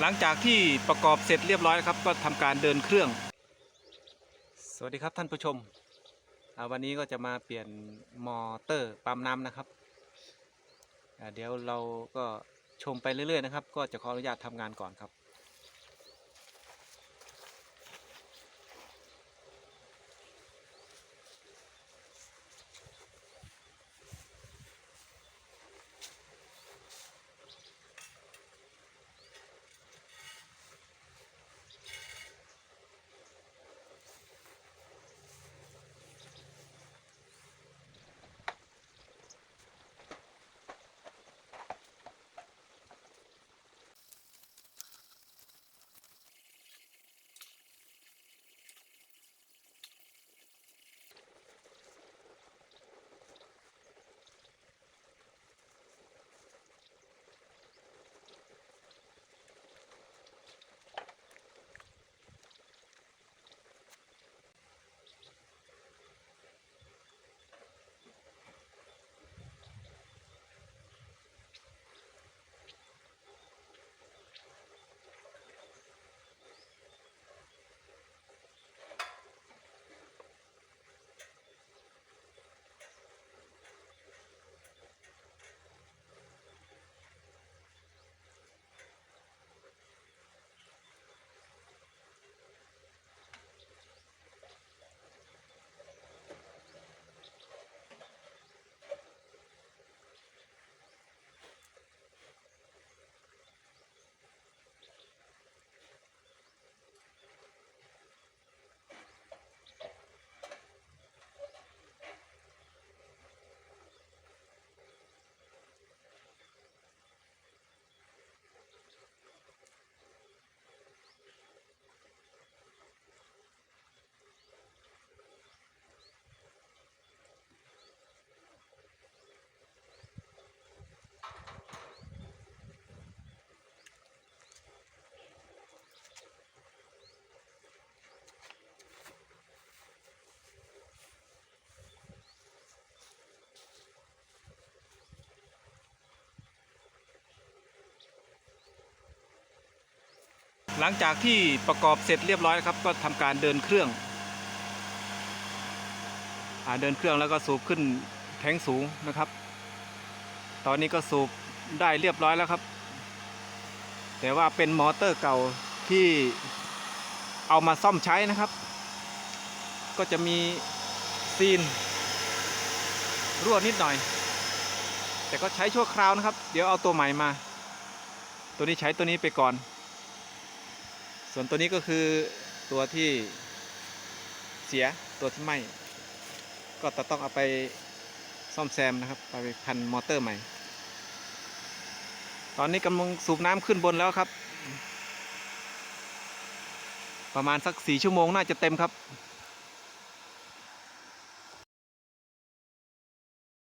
หลังจากที่ประกอบเสร็จเรียบร้อยครับ ก็ทำการเดินเครื่อง สวัสดีครับท่านผู้ชมอ่าวันนี้ก็จะมาเปลี่ยนมอเตอร์ปั๊มน้ำนะครับ เดี๋ยวเราก็ชมไปเรื่อยๆนะครับ ก็จะขออนุญาตทำงานก่อนครับ หลังจากที่ประกอบเสร็จเรียบร้อยครับ ก็ทำการเดินเครื่องอเดินเครื่องแล้วก็สูบขึ้นแทงสูงนะครับ ตอนนี้ก็สูบได้เรียบร้อยแล้วครับ แต่ว่าเป็นมอเตอร์เก่าที่เอามาซ่อมใช้นะครับ ก็จะมีซีน รั่วนิดหน่อย แต่ก็ใช้ชั่วคราวนะครับ เดี๋ยวเอาตัวใหม่มา ตัวนี้ใช้ตัวนี้ไปก่อน ส่วนตัวนี้ก็คือตัวที่เสียตัวที่ไหม้ก็จะต้องเอาไปซ่อมแซมนะครับ ไปพันมอเตอร์ใหม่ ตอนนี้กำลังสูบน้ำขึ้นบนแล้วครับ ประมาณสักสี่ชั่วโมงน่าจะเต็มครับ